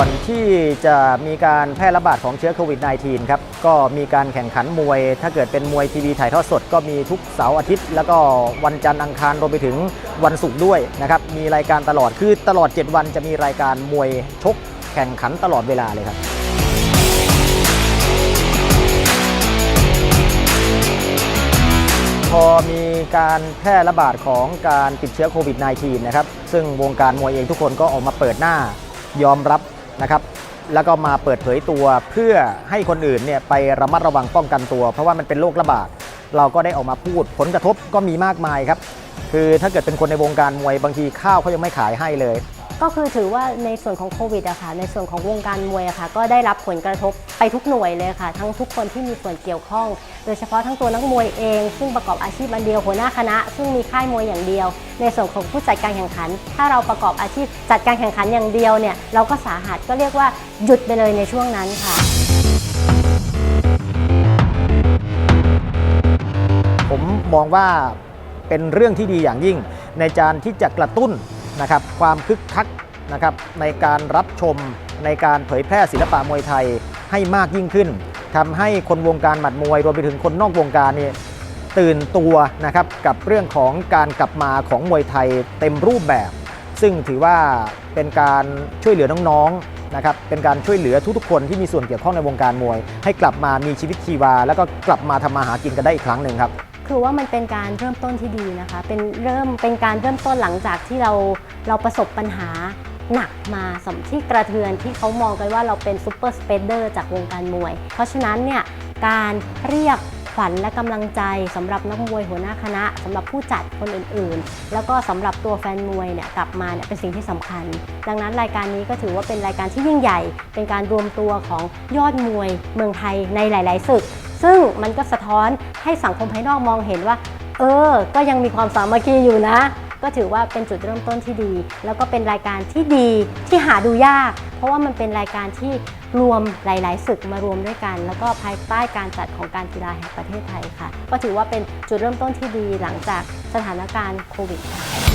อนที่จะมีการแพร่ระบาดของเชื้อโควิด -19 ครับ ก็มีการแข่งขันมวย ถ้าเกิดเป็นมวยทีวีถ่ายทอดสดก็มีทุกเสาร์อาทิตย์ แล้วก็วันจันทร์อังคารรวมไปถึงวันศุกร์ด้วยนะครับ มีรายการตลอด คือตลอด 7 วันจะมีรายการมวยชกแข่งขันตลอดเวลาเลยครับพอมีการแพร่ระบาดของการติดเชื้อโควิด -19 นะครับ ซึ่งวงการมวยเองทุกคนก็ออกมาเปิดหน้ายอมรับ นะครับแล้วก็มาเปิดเผยตัวเพื่อให้คนอื่นเนี่ยไประมัดระวังป้องกันตัว เพราะว่ามันเป็นโรคระบาดเราก็ได้ออกมาพูดผลกระทบก็มีมากมายครับ คือถ้าเกิดเป็นคนในวงการมวยบางทีข้าวเขายังไม่ขายให้เลย ก็คือถือว่าในส่วนของโควิดอะค่ะในส่วนของวงการมวยอะค่ะก็ได้รับผลกระทบไปทุกหน่วยเลยค่ะ ทั้งทุกคนที่มีส่วนเกี่ยวข้อง โดยเฉพาะทั้งตัวนักมวยเอง ซึ่งประกอบอาชีพอันเดียวหัวหน้าคณะ ซึ่งมีค่ายมวยอย่างเดียว ในส่วนของผู้จัดการแข่งขัน ถ้าเราประกอบอาชีพจัดการแข่งขันอย่างเดียวเนี่ยเราก็สาหัสก็เรียกว่าหยุดไปเลยในช่วงนั้นค่ะ ผมมองว่าเป็นเรื่องที่ดีอย่างยิ่ง ในการที่จะกระตุ้น นะครับความคึกคักนะครับในการรับชมในการเผยแพร่ศิลปะมวยไทยให้มากยิ่งขึ้นทำให้คนวงการหมัดมวยรวมไปถึงคนนอกวงการนี่ตื่นตัวนะครับกับเรื่องของการกลับมาของมวยไทยเต็มรูปแบบ ซึ่งถือว่าเป็นการช่วยเหลือน้องๆนะครับเป็นการช่วยเหลือทุกๆคนที่มีส่วนเกี่ยวข้องในวงการมวย ให้กลับมามีชีวิตชีวา แล้วก็กลับมาทำมาหากินกันได้อีกครั้งหนึ่งครับ คือว่ามันเป็นการเริ่มต้นที่ดีนะคะ เป็นเริ่มเป็นการเริ่มต้นหลังจากที่เราเราประสบปัญหาหนักมาสำที่กระเทือนที่เขามองกันว่าเราเป็นซูเปอร์สเปเดอร์จากวงการมวย เพราะฉะนั้นเนี่ยการเรียกขวัญและกำลังใจสำหรับนักมวยหัวหน้าคณะสำหรับผู้จัดคนอื่นๆ แล้วก็สำหรับตัวแฟนมวยเนี่ยกลับมาเนี่ยเป็นสิ่งที่สำคัญ ดังนั้นรายการนี้ก็ถือว่าเป็นรายการที่ยิ่งใหญ่ เป็นการรวมตัวของยอดมวยเมืองไทยในหลาย ๆ ศึก ซึ่งมันก็สะท้อนให้สังคมภายนอกมองเห็นว่า เออ ก็ยังมีความสามัคคีอยู่นะ ก็ถือว่าเป็นจุดเริ่มต้นที่ดี แล้วก็เป็นรายการที่ดีที่หาดูยาก เพราะว่ามันเป็นรายการที่รวมหลาย ๆ ศึกมารวมด้วยกัน แล้วก็ภายใต้การจัดของการกีฬาแห่งประเทศไทยค่ะ ก็ถือว่าเป็นจุดเริ่มต้นที่ดีหลังจากสถานการณ์โควิดค่ะ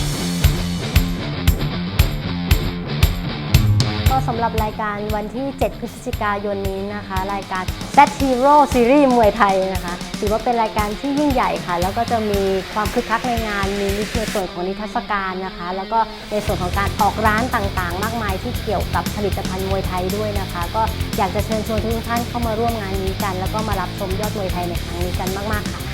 ก็สำหรับรายการวันที่ 7 พฤศจิกายนนี้นะคะ รายการ Z Hero Series มวยไทยนะคะ ถือว่าเป็นรายการที่ยิ่งใหญ่ค่ะ แล้วก็จะมีความคึกคักในงาน มีในส่วนของนิทรรศการนะคะ แล้วก็ในส่วนของการออกร้านต่างๆ มากมายที่เกี่ยวกับผลิตภัณฑ์มวยไทยด้วยนะคะ ก็อยากจะเชิญชวนทุกท่านเข้ามาร่วมงานนี้กัน แล้วก็มารับชมยอดมวยไทยในครั้งนี้กันมากๆค่ะ